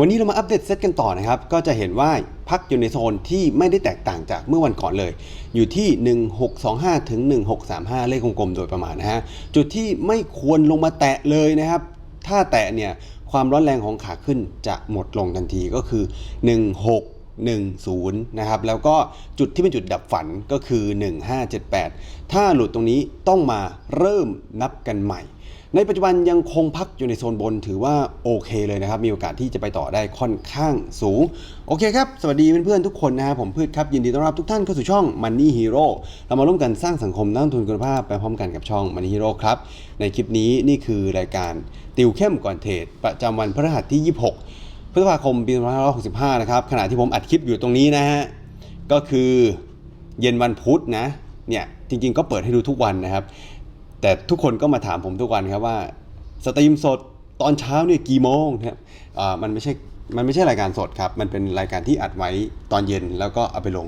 วันนี้เรามาอัปเดตเซตกันต่อนะครับ ก็จะเห็นว่าพักอยู่ในโซนที่ไม่ได้แตกต่างจากเมื่อวันก่อนเลย อยู่ที่ 1625 ถึง 1635 เลขกลมๆโดยประมาณนะฮะ จุดที่ไม่ควรลงมาแตะเลยนะครับ ถ้าแตะเนี่ยความร้อนแรงของขาขึ้นจะหมดลงทันทีก็คือ 1610นะครับแล้วก็จุดที่เป็นจุดดับฝันก็คือ 1578 ถ้าหลุดตรงนี้ต้องมาเริ่มนับกันใหม่ ในปัจจุบันยังคงพักอยู่ในโซนบนถือว่าโอเคเลยนะครับ มีโอกาสที่จะไปต่อได้ค่อนข้างสูง โอเคครับ สวัสดีเพื่อนๆทุกคนนะครับผมพืชครับ ยินดีต้อนรับทุกท่านเข้าสู่ช่อง Money Hero เรามาร่วมกันสร้างสังคมนักลงทุนคุณภาพไปพร้อมกันกับช่อง Money Hero ครับ ในคลิปนี้นี่คือรายการติวเข้มก่อนเทรดประจำวันพฤหัสที่ 26 พฤษภาคมปี2565 นะครับขณะที่ผมอัดคลิปอยู่ตรงนี้นะฮะก็คือเย็นวันพุธนะเนี่ยจริงๆก็เปิดให้ดูทุกวันนะครับ แต่ทุกคนก็มาถามผมทุกวันครับว่าสตรีมสดตอนเช้าเนี่ยกี่โมงนะครับอ่ามันไม่ใช่มันไม่ใช่รายการสดครับ มันเป็นรายการที่อัดไว้ตอนเย็นแล้วก็เอาไปลง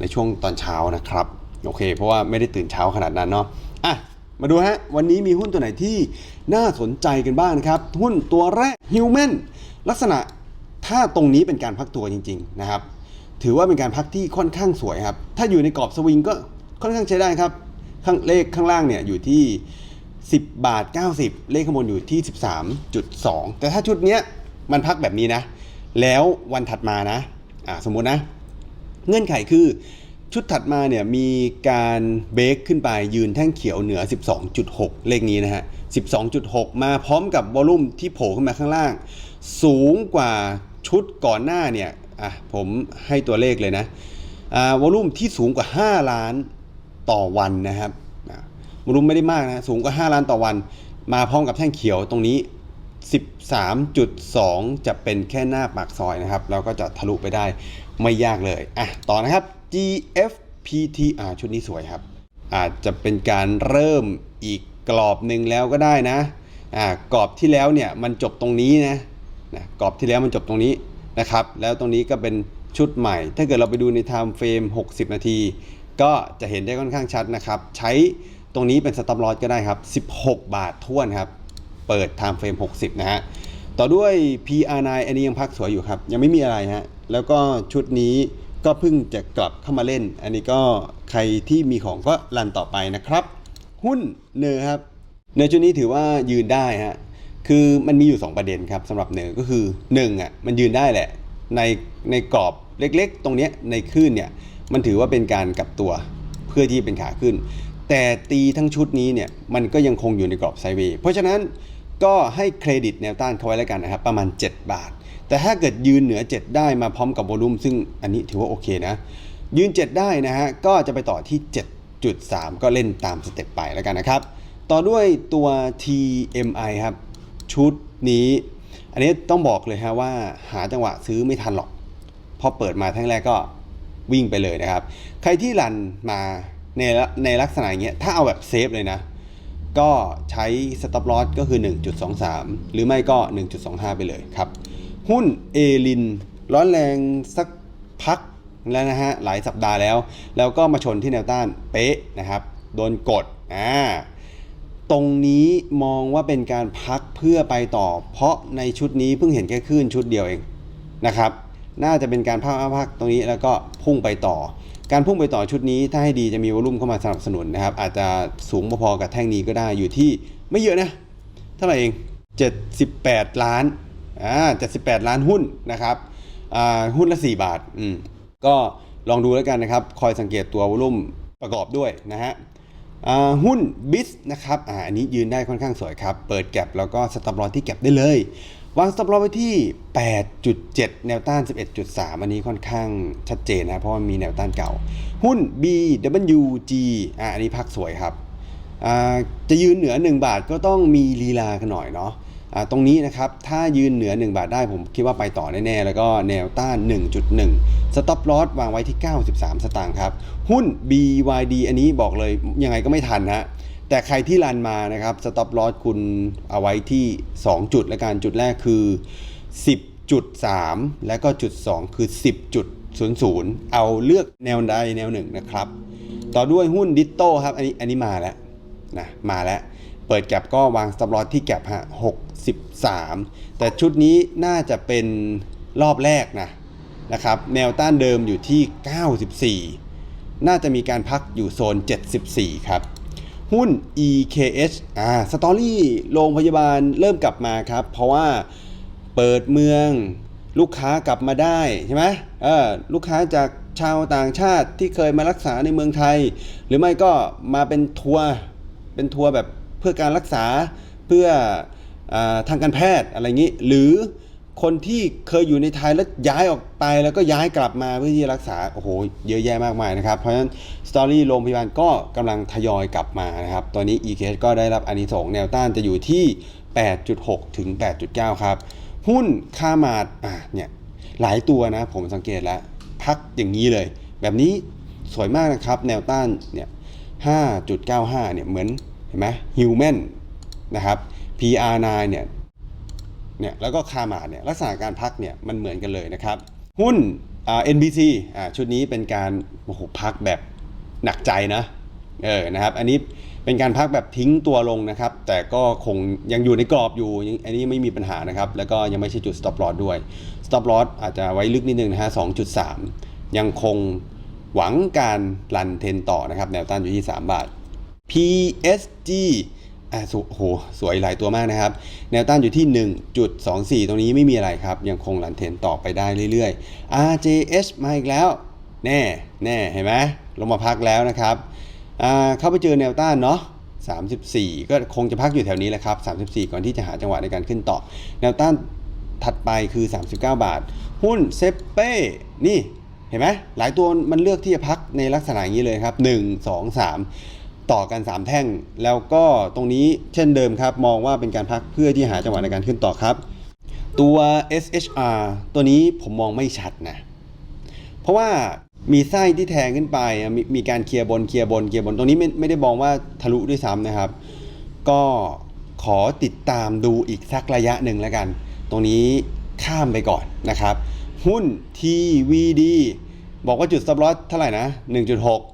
ในช่วงตอนเช้านะครับ โอเค เพราะว่าไม่ได้ตื่นเช้าขนาดนั้นเนาะอะมาดูฮะ วันนี้มีหุ้นตัวไหนที่น่าสนใจกันบ้างครับ หุ้นตัวแรก Human ลักษณะถ้าตรงนี้เป็นการพักตัวจริง ๆ นะครับ ถือว่าเป็นการพักที่ค่อนข้างสวยครับ ถ้าอยู่ในกรอบสวิงก็ค่อนข้างใช้ได้ครับ ข้างเลขข้างล่างเนี่ยอยู่ที่ 10 บาท 90 เลขข้างบนอยู่ที่ 13.2 แต่ถ้าชุดเนี้ยมันพักแบบนี้นะ แล้ววันถัดมานะอ่าสมมุตินะ เงื่อนไขคือชุดถัดมาเนี่ยมีการเบรกขึ้นไปยืนแท่งเขียวเหนือ 12.6 เลขนี้นะฮะ 12.6 มาพร้อมกับวอลลุ่มที่โผล่ขึ้นมาข้างล่าง สูงกว่าชุดก่อนหน้าเนี่ยอะผมให้ตัวเลขเลยนะอ่าวอลลุ่มที่สูงกว่า 5 ล้าน ต่อวันนะครับอ่าวอลุ่มไม่ได้มากนะสูงกว่า 5 ล้านต่อวัน มาพร้อมกับแท่งเขียวตรงนี้ 13.2 จะเป็นแค่หน้าปากซอยนะครับแล้วก็จะทะลุไปได้ไม่ยากเลยอะต่อนะครับ GFPT อ่าชุดนี้สวยครับ อาจจะเป็นการเริ่มอีกกรอบหนึ่งแล้วก็ได้นะอ่ากรอบที่แล้วเนี่ยมันจบตรงนี้นะนะกรอบที่แล้วมันจบตรงนี้นะครับ แล้วตรงนี้ก็เป็นชุดใหม่ ถ้าเกิดเราไปดูใน time frame 60 นาที ก็จะเห็นได้ค่อนข้างชัดนะครับ ใช้ตรงนี้เป็น stop loss ก็ได้ครับ 16 บาทท้วนครับ เปิด time frame 60 นะฮะ ต่อด้วย PR9 อันนี้ยังพักสวยอยู่ครับ ยังไม่มีอะไรฮะ แล้วก็ชุดนี้ก็เพิ่งจะกลับเข้ามาเล่น อันนี้ก็ใครที่มีของก็รันต่อไปนะครับ หุ้นเนอครับ เนอชุดนี้ถือว่ายืนได้ฮะ คือมันมีอยู่ 2 ประเด็นครับสำหรับเนอก็คือ1อะมันยืนได้แหละในในกรอบเล็กๆ ตรงเนี้ยในคลื่นเนี่ย มันถือว่าเป็นการกลับตัวเพื่อที่เป็นขาขึ้น แต่ตีทั้งชุดนี้เนี่ยมันก็ยังคงอยู่ในกรอบไซเวย์เพราะฉะนั้นก็ให้เครดิตแนวต้านเขาไว้แล้วกันนะครับประมาณ 7 บาท แต่ถ้าเกิดยืนเหนือ 7 ได้มาพร้อมกับโวลุ่มซึ่งอันนี้ถือว่าโอเคนะยืน 7 ได้นะฮะก็จะไปต่อที่ 7.3 ก็เล่นตามสเต็ปไปแล้วกันนะครับ ต่อด้วยตัว TMI ครับชุดนี้ อันนี้ต้องบอกเลยฮะว่าหาจังหวะซื้อไม่ทันหรอกพอเปิดมาทั้งแรกก็ วิ่งไปเลยนะครับ ใครที่รันมาในในลักษณะอย่างเงี้ยถ้าเอาแบบเซฟเลยนะ ก็ใช้ stop loss ก็คือ 1.23 หรือไม่ก็ 1.25 ไปเลยครับ หุ้นเอลินร้อนแรงสักพักแล้วนะฮะหลายสัปดาห์แล้ว แล้วก็มาชนที่แนวต้านเป๊ะนะครับโดนกดอ่าตรงนี้มองว่าเป็นการพักเพื่อไปต่อ เพราะในชุดนี้เพิ่งเห็นแค่คลื่นชุดเดียวเองนะครับ น่าจะเป็นการพักพักตรงนี้แล้วก็พุ่งไปต่อ การพุ่งไปต่อชุดนี้ถ้าให้ดีจะมีวอลุ่มเข้ามาสนับสนุนนะครับ อาจจะสูงพอๆกับแท่งนี้ก็ได้อยู่ที่ไม่เยอะนะ เท่าไหร่เอง 78 ล้านอ่า78 ล้านหุ้นนะครับอ่าหุ้นละ 4 บาทอืมก็ลองดูแล้วกันนะครับ คอยสังเกตตัววอลุ่มประกอบด้วยนะฮะหุ้นบิสนะครับออันนี้ยืนได้ค่อนข้างสวยครับ เปิดแก็บแล้วก็สต็อปลอที่แก็บได้เลย วางสต็อปลอไว้ที่ 8.7 แนวต้าน 11.3 อันนี้ค่อนข้างชัดเจนนะ เพราะว่ามีแนวต้านเก่า หุ้น BWG อ่าอันนี้พักสวยครับอ่าจะยืนเหนือ 1 บาทก็ต้องมีลีลากันหน่อยเนาะอ่าตรงนี้นะครับ ถ้ายืนเหนือ 1 บาทได้ผมคิดว่าไปต่อแน่ๆ แล้วก็แนวต้าน 1.1 สต็อปลอสวางไว้ที่ 93 สตางค์ครับ หุ้น BYD อันนี้บอกเลยยังไงก็ไม่ทันฮะ แต่ใครที่รันมานะครับสต็อปลอสคุณเอาไว้ที่ 2 จุดและการจุดแรกคือ 10.3 และก็จุด 2 คือ 10.00 เอาเลือกแนวใดแนวหนึ่งนะครับ ต่อด้วยหุ้นดิจิตอลครับ อันนี้อันนี้มาแล้วนะมาแล้ว เปิดแก็บก็วางสต็อปลอสที่แก็บฮะ63 แต่ชุดนี้น่าจะเป็นรอบแรกนะนะครับแนวต้านเดิมอยู่ที่ 94 น่าจะมีการพักอยู่โซน 74 ครับ หุ้น EKH อ่าสตอรี่โรงพยาบาลเริ่มกลับมาครับ เพราะว่าเปิดเมืองลูกค้ากลับมาได้ใช่ไหมเออลูกค้าจากชาวต่างชาติที่เคยมารักษาในเมืองไทย หรือไม่ก็มาเป็นทัวร์เป็นทัวร์แบบเพื่อการรักษาเพื่ออทางการแพทย์อะไรอย่างนี้ หรือ คนที่เคยอยู่ในไทยแล้วย้ายออกไปแล้วก็ย้ายกลับมาเพื่อที่รักษาโอ้โหเยอะแยะมากมายนะครับ เพราะฉะนั้นสตอรี่โรงพยาบาลก็กำลังทยอยกลับมานะครับ ตอนนี้ e k ก็ได้รับอานิสงส์แนวต้านจะอยู่ที่ 8.6 ถึง 8.9 ครับ หุ้นค่ามาดอะเนี่ยหลายตัวนะผมสังเกตแล้ว พักอย่างนี้เลย แบบนี้สวยมากนะครับ แนวต้านเนี่ย 5.95 เนี่ยเหมือนเห็นไหมฮิวแมนนะครับ PR9 เนี่ย เนี่ยแล้วก็คามาดเนี่ยลักษณะการพักเนี่ยมันเหมือนกันเลยนะครับ หุ้นอ่า NBC อ่าชุดนี้เป็นการโอ้โหพักแบบหนักใจนะเออนะครับอันนี้เป็นการพักแบบทิ้งตัวลงนะครับ แต่ก็คงยังอยู่ในกรอบอยู่ อันนี้ไม่มีปัญหานะครับ แล้วก็ยังไม่ใช่จุด stop loss ด้วย stop loss อาจจะไว้ลึกนิดนึงนะฮะ2.3 ยังคงหวังการรันเทนต่อนะครับ แนวต้านอยู่ที่ 3 บาท PSG อะสุโหสวยหลายตัวมากนะครับ แนวต้านอยู่ที่ 1.24 ตรงนี้ไม่มีอะไรครับ ยังคงรันเทนต่อไปได้เรื่อยๆ RJH มาอีกแล้ว แน่แน่เห็นไหมลงมาพักแล้วนะครับอ่าเข้าไปเจอแนวต้านเนาะ34 ก็คงจะพักอยู่แถวนี้แหละครับ 34 ก่อนที่จะหาจังหวะในการขึ้นต่อ แนวต้านถัดไปคือ 39 บาท หุ้นเซเป้นี่เห็นไหมหลายตัวมันเลือกที่จะพักในลักษณะอย่างนี้เลยครับ 1 2 3 ต่อกัน 3 แท่ง แล้วก็ตรงนี้เช่นเดิมครับ มองว่าเป็นการพักเพื่อที่หาจังหวะในการขึ้นต่อครับ ตัว SHR ตัวนี้ผมมองไม่ชัดนะ เพราะว่ามีไส้ที่แทงขึ้นไปมมีการเคลียร์บนเคลียร์บนเคลียร์บนตรงนี้ไม่ไม่ได้มองว่าทะลุด้วยซ้ำนะครับ ก็ขอติดตามดูอีกสักระยะหนึ่งแล้วกัน ตรงนี้ข้ามไปก่อนนะครับ หุ้น TVD บอกว่าจุด stop loss เท่าไหร่นะ1.6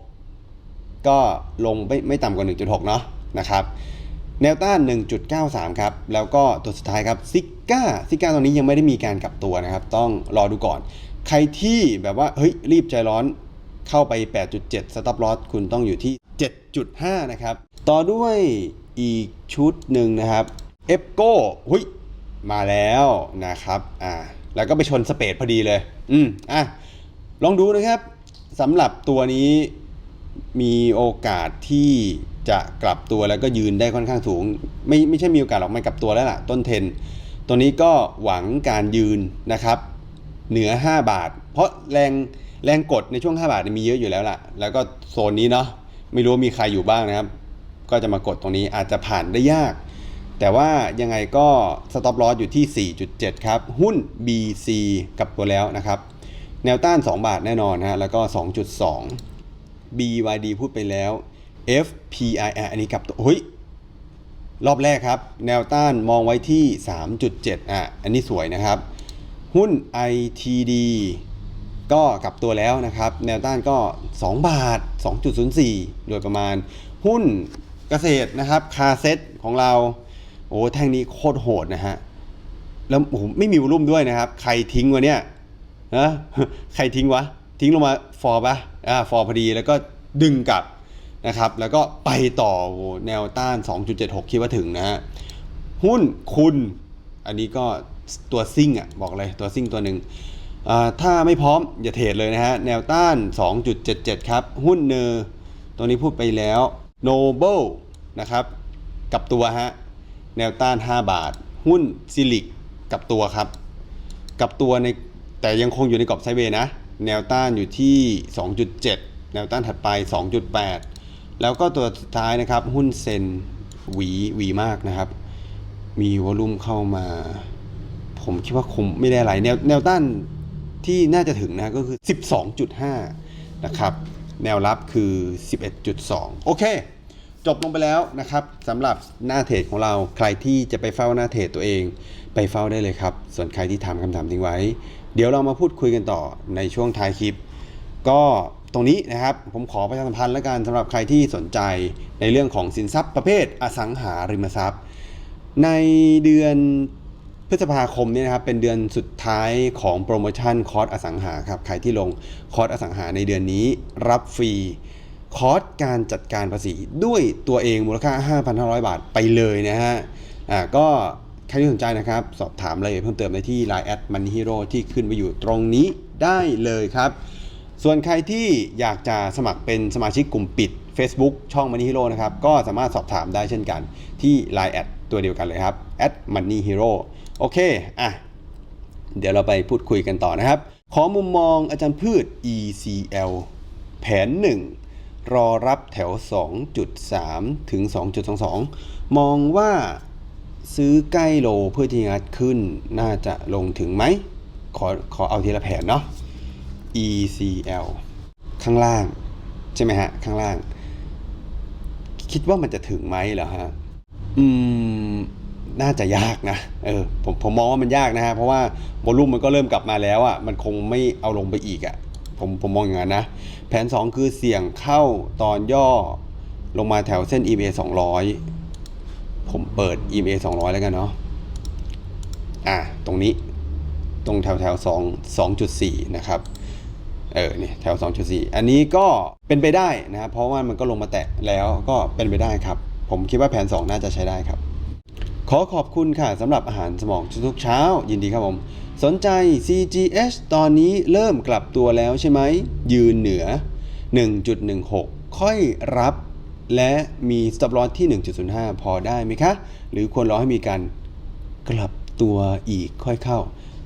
ก็ลงไม่ไม่ต่ำกว่า 1.6 เนาะนะครับแนวต้าน 1.93 ครับ แล้วก็ตัวสุดท้ายครับซิก้าซิก้าตรงนี้ยังไม่ได้มีการกลับตัวนะครับ ต้องรอดูก่อน ใครที่แบบว่า เฮ้ย รีบใจร้อนเข้าไป 8.7 stop loss คุณต้องอยู่ที่ 7.5 นะครับ ต่อด้วยอีกชุดหนึ่งนะครับเอฟโก้หุยมาแล้วนะครับอ่าแล้วก็ไปชนสเปดพอดีเลย อืมอะลองดูนะครับสำหรับตัวนี้ มีโอกาสที่จะกลับตัวแล้วก็ยืนได้ค่อนข้างสูง ไม่ไม่ใช่มีโอกาสหรอกมันกลับตัวแล้วล่ะ ต้นเทน ตัวนี้ก็หวังการยืนนะครับ เหนือ 5 บาท เพราะแรงแรงกดในช่วง 5 บาทมีเยอะอยู่แล้วล่ะ แล้วก็โซนนี้เนาะไม่รู้มีใครอยู่บ้างนะครับ ก็จะมากดตรงนี้อาจจะผ่านได้ยาก แต่ว่ายังไงก็ stop loss อยู่ที่ 4.7 ครับ หุ้น BC กลับตัวแล้วนะครับ แนวต้าน 2 บาทแน่นอนนะฮะแล้วก็ 2.2 BYD พูดไปแล้ว FPIR อันนี้กลับตัวเฮ้ยรอบแรกครับ แนวต้านมองไว้ที่ 3.7 อะ อันนี้สวยนะครับ หุ้น ITD ก็กลับตัวแล้วนะครับ แนวต้านก็ 2 บาท 2.04 โดยประมาณ หุ้นเกษตรนะครับ คาเซ็ตของเรา โอ้แท่งนี้โคตรโหดนะฮะ แล้วโอ้ไม่มีวลุ่มด้วยนะครับ ใครทิ้งวะเนี่ยนะใครทิ้งวะ ทิ้งลงมาฟอร์ปะอ่าฟอร์พอดีแล้วก็ดึงกลับนะครับแล้วก็ไปต่อโอ้โหแนวต้าน 2.76 คิดว่าถึงนะฮะหุ้นคุณ อันนี้ก็ตัวซิ่งอะบอกเลยตัวซิ่งตัวหนึ่งอ่าถ้าไม่พร้อมอย่าเทรดเลยนะฮะแนวต้าน 2.77 ครับ หุ้นเนอร์ตัวนี้พูดไปแล้ว Noble นะครับกับตัวฮะแนวต้าน 5 บาท หุ้นซิลิกกับตัวครับ กับตัวในแต่ยังคงอยู่ในกรอบไซเวย์นะ แนวต้านอยู่ที่ 2.7 แนวต้านถัดไป 2.8 แล้วก็ตัวสุดท้ายนะครับ หุ้นเซนหวีหวีมากนะครับ มีวอลุ่มเข้ามา ผมคิดว่าคงไม่ได้อะไรแนวแนวต้านที่น่าจะถึงนะก็คือ 12.5 นะครับ แนวรับคือ 11.2 โอเค จบลงไปแล้วนะครับสำหรับหน้าเทรดของเราใครที่จะไปเฝ้าหน้าเทรดตัวเอง ไปเฝ้าได้เลยครับ ส่วนใครที่ถามคำถามทิ้งไว้ เดี๋ยวเรามาพูดคุยกันต่อในช่วงท้ายคลิป ก็ตรงนี้นะครับผมขอประชาสัมพันธ์แล้วกันสำหรับใครที่สนใจในเรื่องของสินทรัพย์ประเภทอสังหาริมทรัพย์ ในเดือนพฤษภาคมนี้นะครับเป็นเดือนสุดท้ายของโปรโมชั่นคอร์สอสังหาครับใครที่ลงคอร์สอสังหาในเดือนนี้รับฟรีคอร์สการจัดการภาษีด้วยตัวเองมูลค่า 5,500 บาทไปเลยนะฮะอ่าก็ ใครที่สนใจนะครับ สอบถามรายละเอียดเพิ่มเติมได้ที่ Line แอดมันฮีโร่ที่ขึ้นไปอยู่ตรงนี้ได้เลยครับ ส่วนใครที่อยากจะสมัครเป็นสมาชิกกลุ่มปิด Facebook ช่อง Money Hero นะครับ ก็สามารถสอบถามได้เช่นกันที่ Line แอดตัวเดียวกันเลยครับ Money Hero โอเค อะ เดี๋ยวเราไปพูดคุยกันต่อนะครับ ขอมุมมองอาจารย์พืช ECL แผน 1 รอรับแถว 2.3 ถึง 2.22 มองว่า ซื้อใกล้โลเพื่อที่งัดขึ้นน่าจะลงถึงไหม ขอขอเอาทีละแผนเนาะ ECL ข้างล่าง ใช่ไหมฮะ ข้างล่าง คิดว่ามันจะถึงไหมเหรอฮะ อืม น่าจะยากนะ เออ ผมผมมองว่ามันยากนะฮะ เพราะว่าโวลุ่มมันก็เริ่มกลับมาแล้วอะ่ะ มันคงไม่เอาลงไปอีกอะ่ะ ผมผมมองอย่างนั้นนะ แผน 2 คือเสี่ยงเข้าตอนย่อลงมาแถวเส้น EMA 200 ผมเปิด EMA 200 แล้วกันเนาะ อะ ตรงนี้ ตรงแถวแถว2 2.4 นะครับ เออเนี่ยแถว 2.4 อันนี้ก็เป็นไปได้นะครับ เพราะว่ามันก็ลงมาแตะแล้วก็เป็นไปได้ครับ ผมคิดว่าแผน 2 น่าจะใช้ได้ครับ ขอขอบคุณค่ะสำหรับอาหารสมองทุกเช้า ยินดีครับผม สนใจ CGS ตอนนี้เริ่มกลับตัวแล้วใช่ไหม ยืนเหนือ 1.16 ค่อยรับ และมี stop loss ที่ 1.05 พอได้ไหมคะ หรือควรรอให้มีการกลับตัวอีกค่อยเข้า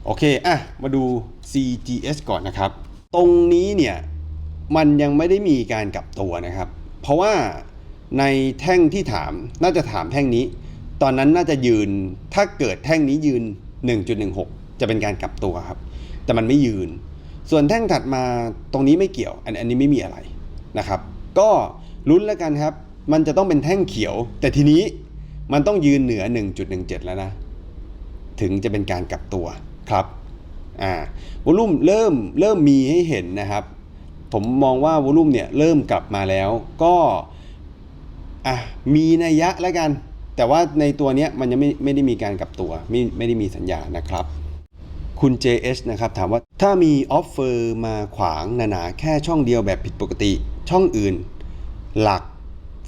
โอเค อะ มาดู CGS ก่อนนะครับ ตรงนี้เนี่ย มันยังไม่ได้มีการกลับตัวนะครับ เพราะว่าในแท่งที่ถามน่าจะถามแท่งนี้ ตอนนั้นน่าจะยืนถ้าเกิดแท่งนี้ยืน 1.16 จะเป็นการกลับตัวครับ แต่มันไม่ยืน ส่วนแท่งถัดมาตรงนี้ไม่เกี่ยว อันอันนี้ไม่มีอะไรนะครับ ก็ ลุ้นแล้วกันครับ มันจะต้องเป็นแท่งเขียว แต่ทีนี้มันต้องยืนเหนือ 1.17 แล้วนะ ถึงจะเป็นการกลับตัวครับอ่าวอลุ่มเริ่มเริ่มมีให้เห็นนะครับ ผมมองว่าวอลุ่มเนี่ยเริ่มกลับมาแล้วก็อะมีนัยยะแล้วกัน แต่ว่าในตัวเนี้ยมันยังไม่ไม่ได้มีการกลับตัว ไม่ไม่ได้มีสัญญานะครับคุณ JH นะครับถามว่าถ้ามีออฟเฟอร์มาขวางหนาๆแค่ช่องเดียวแบบผิดปกติ ช่องอื่น หลัก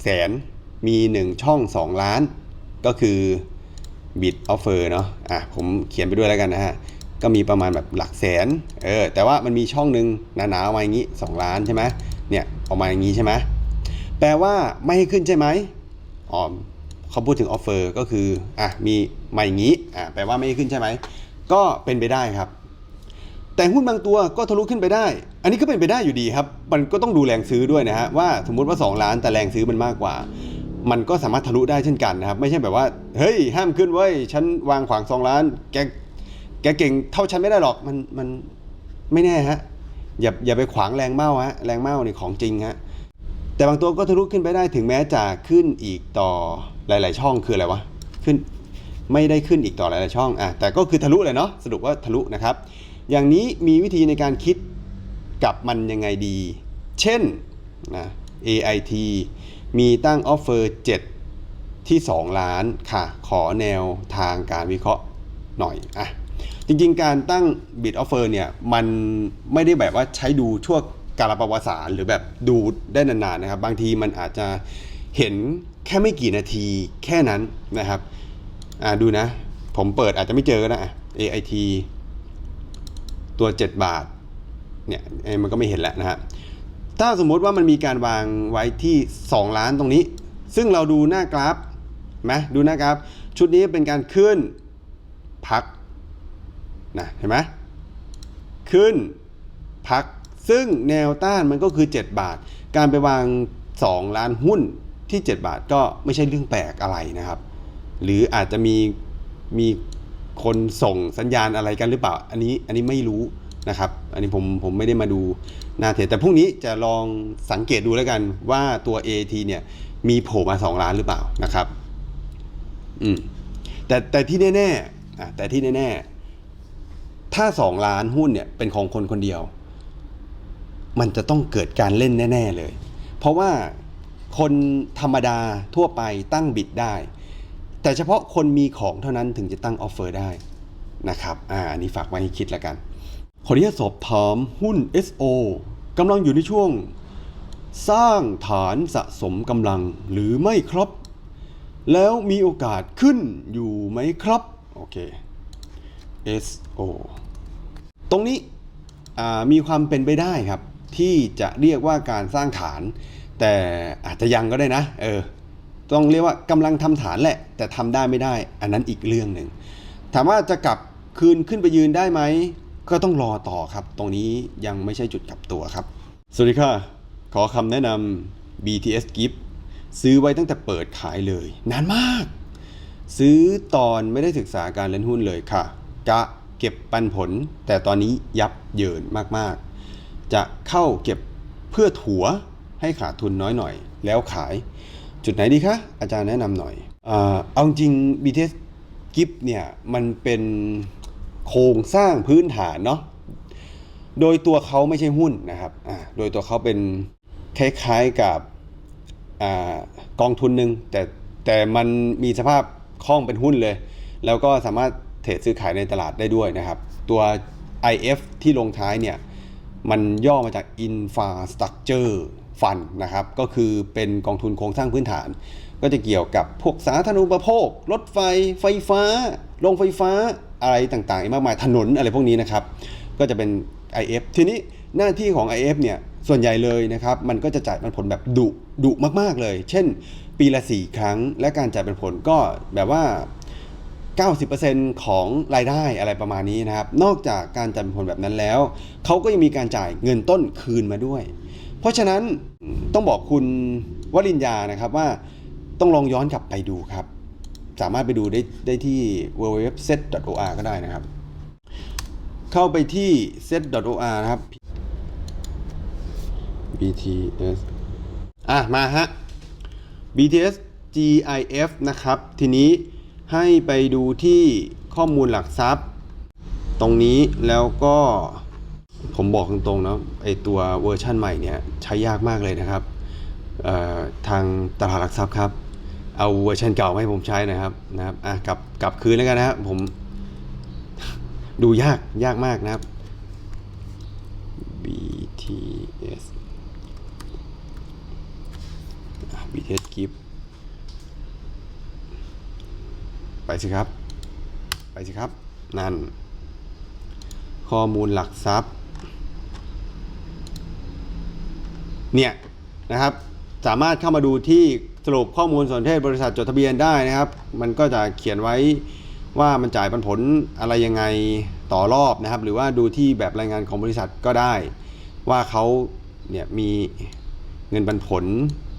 แสนมี 1 ช่อง 2 ล้าน ก็คือบิดออฟเฟอร์เนาะอะผมเขียนไปด้วยแล้วกันนะฮะ ก็มีประมาณแบบหลักแสนเออแต่ว่ามันมีช่องหนึ่งหนาๆออกมาอย่างนี้ 2 ล้านใช่ไหมเนี่ยออกมาอย่างนี้ใช่ไหมแปลว่าไม่ให้ขึ้นใช่ไหมอ๋อเขาพูดถึงออฟเฟอร์ก็คืออะมีมาอย่างนี้อะแปลว่าไม่ให้ขึ้นใช่ไหมก็เป็นไปได้ครับ แต่หุ้นบางตัวก็ทะลุขึ้นไปได้ อันนี้ก็เป็นไปได้อยู่ดีครับ มันก็ต้องดูแรงซื้อด้วยนะฮะว่าสมมุติว่า 2 ล้านแต่แรงซื้อมันมากกว่า มันก็สามารถทะลุได้เช่นกันนะครับ ไม่ใช่แบบว่าเฮ้ยห้ามขึ้นเว้ยฉันวางขวาง 2 ล้าน แกแกเก่งเท่าฉันไม่ได้หรอกมันมันไม่แน่ฮะอย่าอย่าไปขวางแรงเมาฮะแรงเมาเนี่ของจริงฮะแต่บางตัวก็ทะลุขึ้นไปได้ถึงแม้จะขึ้นอีกต่อหลาย ๆ ช่องคืออะไรวะขึ้นไม่ได้ขึ้นอีกต่อหลายๆช่องอะแต่ก็คือทะลุเลยเนาะสรุปว่าทะลุนะครับ อย่างนี้มีวิธีในการคิดกับมันยังไงดี เช่นนะ AIT มีตั้งออฟเฟอร์7ที่ 2 ล้านค่ะ ขอแนวทางการวิเคราะห์หน่อยอะจริงๆ การตั้ง bid offer เนี่ย มันไม่ได้แบบว่าใช้ดูชั่วการประวัติศาสตร์หรือแบบดูได้นานๆนะครับ บางทีมันอาจจะเห็นแค่ไม่กี่นาทีแค่นั้นนะครับ อ่าดูนะ ผมเปิดอาจจะไม่เจอก็ได้ AIT ตัว 7 บาทเนี่ยเอ้มันก็ไม่เห็นแล้วนะฮะถ้าสมมุติว่ามันมีการวางไว้ที่ 2 ล้านตรงนี้ ซึ่งเราดูหน้ากราฟไหมดูหน้ากราฟ ชุดนี้เป็นการขึ้นพักนะเห็นไหมขึ้นพักซึ่งแนวต้านมันก็คือ 7 บาท การไปวาง 2 ล้านหุ้นที่ 7 บาทก็ไม่ใช่เรื่องแปลกอะไรนะครับ หรืออาจจะมีมี คนส่งสัญญาณอะไรกันหรือเปล่า อันนี้อันนี้ไม่รู้นะครับ อันนี้ผมผมไม่ได้มาดูหน้าเทรดแต่พรุ่งนี้จะลองสังเกตดูแล้วกันว่าตัว AT เนี่ยมีโผล่มา 2 ล้านหรือเปล่านะครับอืมแต่แต่ที่แน่ๆอะแต่ที่แน่ๆถ้า 2 ล้านหุ้นเนี่ยเป็นของคนคนเดียว มันจะต้องเกิดการเล่นแน่ ๆเลย เพราะว่าคนธรรมดาทั่วไปตั้งบิดได้ แต่เฉพาะคนมีของเท่านั้นถึงจะตั้งออฟเฟอร์ได้นะครับอ่าอันนี้ฝากไว้ให้คิดแล้วกันขออนุญาตสอบถามหุ้น SO กำลังอยู่ในช่วง สร้างฐานสะสมกำลังหรือไม่ครับ แล้วมีโอกาสขึ้นอยู่ไหมครับ โอเค SO ตรงนี้มีความเป็นไปได้ครับ ที่จะเรียกว่าการสร้างฐาน แต่อาจจะยังก็ได้นะ เออ ต้องเรียกว่ากำลังทำฐานแหละ แต่ทำได้ไม่ได้ อันนั้นอีกเรื่องหนึ่งถามว่าจะกลับคืนขึ้นไปยืนได้ไหม ก็ต้องรอต่อครับ ตรงนี้ยังไม่ใช่จุดกลับตัวครับ สวัสดีค่ะ ขอคำแนะนำ BTS Gift ซื้อไว้ตั้งแต่เปิดขายเลย นานมาก ซื้อตอนไม่ได้ศึกษาการเล่นหุ้นเลยค่ะ กะเก็บปันผล แต่ตอนนี้ยับเยินมากๆ จะเข้าเก็บเพื่อถัวให้ขาดทุนน้อยหน่อย แล้วขาย จุดไหนดีคะอาจารย์แนะนำหน่อยเอาจริง BTS Gift เนี่ยมันเป็นโครงสร้างพื้นฐานเนาะโดยตัวเขาไม่ใช่หุ้นนะครับโดยตัวเขาเป็นคล้ายๆกับอกองทุนหนึ่งแต่แต่มันมีสภาพคล่องเป็นหุ้นเลย แล้วก็สามารถเทรดซื้อขายในตลาดได้ด้วยนะครับ ตัว IF ที่ลงท้ายเนี่ย มันย่อมาจาก Infrastructure Fund นะครับก็คือเป็นกองทุนโครงสร้างพื้นฐาน ก็จะเกี่ยวกับพวกสาธารณูปโภค รถไฟ ไฟฟ้าโรงไฟฟ้าอะไรต่างๆมากมายถนนอะไรพวกนี้นะครับ ก็จะเป็น IF ทีนี้หน้าที่ของ IF เนี่ยส่วนใหญ่เลยนะครับมันก็จะจ่ายปันผลแบบดุดุมากๆเลย เช่น ปีละ 4 ครั้ง และการจ่ายปันผลก็แบบว่า 90%ของรายได้อะไรประมาณนี้นะครับ นอกจากการจ่ายผลแบบนั้นแล้ว เขาก็ยังมีการจ่ายเงินต้นคืนมาด้วย ราะฉะนั้นต้องบอกคุณวรินยานะครับว่าต้องลองย้อนกลับไปดูครับ สามารถไปดูได้ได้ที่ www.set.or ก็ได้นะครับ เข้าไปที่ set.or นะครับ BTS อะ มาฮะ BTS GIF นะครับ ทีนี้ให้ไปดูที่ข้อมูลหลักทรัพย์ ตรงนี้แล้วก็ ผมบอกตรงๆนะไอตัวเวอร์ชั่นใหม่เนี่ยใช้ยากมากเลยนะครับทางตลาดหลักทรัพย์ครับ เอาเวอร์ชันเก่ามาให้ผมใช้นะครับนะครับอะกลับกลับคืนแล้วกันนะครับผมดูยากยากมากนะครับ BTS BTS Gift ไปสิครับ ไปสิครับ นั่น ข้อมูลหลักทรัพย์ เนี่ยนะครับสามารถเข้ามาดูที่สรุปข้อมูลสนเทศบริษัทจดทะเบียนได้นะครับ มันก็จะเขียนไว้ว่ามันจ่ายปันผลอะไรยังไงต่อรอบนะครับ หรือว่าดูที่แบบรายงานของบริษัทก็ได้ ว่าเขาเนี่ยมีเงินปันผล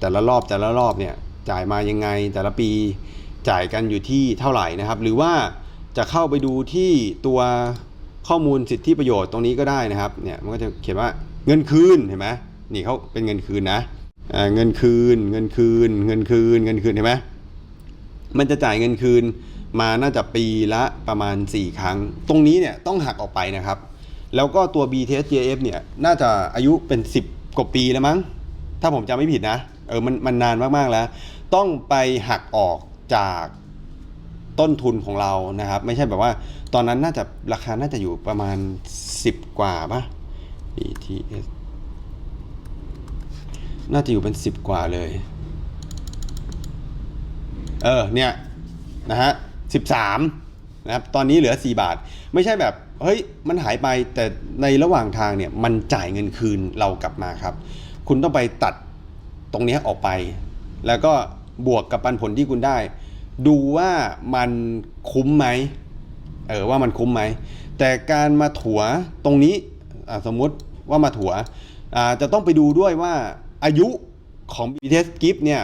แต่ละรอบแต่ละรอบเนี่ยจ่ายมายังไงแต่ละปีจ่ายกันอยู่ที่เท่าไหร่นะครับ หรือว่าจะเข้าไปดูที่ตัวข้อมูลสิทธิประโยชน์ตรงนี้ก็ได้นะครับเนี่ยมันก็จะเขียนว่าเงินคืนเห็นไหม นี่เขาเป็นเงินคืนนะเงินคืน เงินคืน เงินคืน เงินคืนเห็นไหมมันจะจ่ายเงินคืนมาน่าจะปีละประมาณ 4 ครั้ง ตรงนี้เนี่ยต้องหักออกไปนะครับ แล้วก็ตัว BTS JF เนี่ยน่าจะอายุเป็น 10 กว่าปีแล้วมั้ง ถ้าผมจำไม่ผิดนะ เออมันมันนานมาก ๆ แล้ว ต้องไปหักออกจากต้นทุนของเรานะครับ ไม่ใช่แบบว่า ตอนนั้นน่าจะราคาน่าจะอยู่ประมาณ 10 กว่าปะ BTS น่าจะอยู่เป็น 10 กว่าเลย เออ เนี่ย นะฮะสิบสามนะครับ ตอนนี้เหลือ 4 บาท ไม่ใช่แบบ เฮ้ย มันหายไป แต่ในระหว่างทางเนี่ย มันจ่ายเงินคืนเรากลับมาครับ คุณต้องไปตัดตรงนี้ออกไป แล้วก็บวกกับปันผลที่คุณได้ ดูว่ามันคุ้มไหม เออ ว่ามันคุ้มไหม แต่การมาถัวตรงนี้ สมมุติว่ามาถัวอ่าจะต้องไปดูด้วยว่า อายุของ BTS Gift เนี่ย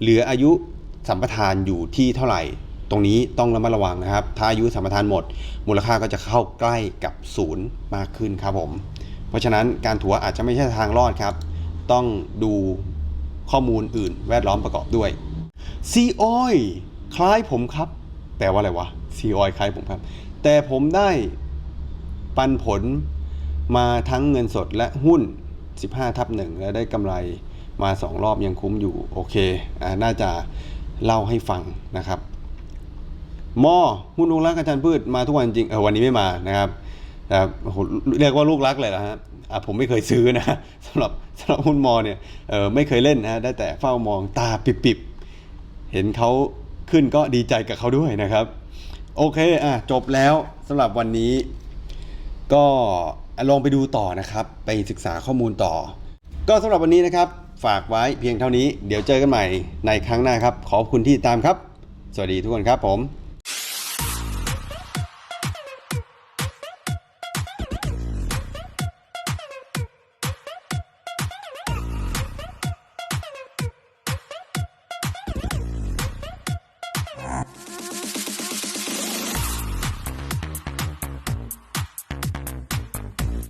เหลืออายุสัมปทานอยู่ที่เท่าไหร่ ตรงนี้ต้องระมัดระวังนะครับ ถ้าอายุสัมปทานหมด มูลค่าก็จะเข้าใกล้กับศูนย์มากขึ้นครับผม เพราะฉะนั้นการถัวอาจจะไม่ใช่ทางรอดครับ ต้องดูข้อมูลอื่นแวดล้อมประกอบด้วยซีออยคล้ายผมครับ แปลว่าอะไรวะซีออยคล้ายผมครับ แต่ผมได้ปันผลมาทั้งเงินสดและหุ้น 15ทับหนึ่งและได้กำไรมา 2 รอบยังคุ้มอยู่ โอเคอ่าน่าจะเล่าให้ฟังนะครับมอหุ้นลูกรักอาจารย์พืชมาทุกวันจริงเออวันนี้ไม่มานะครับนะครับเรียกว่าลูกรักเลยเหรอฮะอะผมไม่เคยซื้อนะสำหรับสำหรับหุ้นมอเนี่ยเออไม่เคยเล่นนะได้แต่เฝ้ามองตาปิบๆ เห็นเขาขึ้นก็ดีใจกับเขาด้วยนะครับ โอเคอะจบแล้วสำหรับวันนี้ก็ ลองไปดูต่อนะครับ ไปศึกษาข้อมูลต่อ ก็สำหรับวันนี้นะครับ ฝากไว้เพียงเท่านี้ เดี๋ยวเจอกันใหม่ในครั้งหน้าครับ ขอบคุณที่ติดตามครับ สวัสดีทุกคนครับผม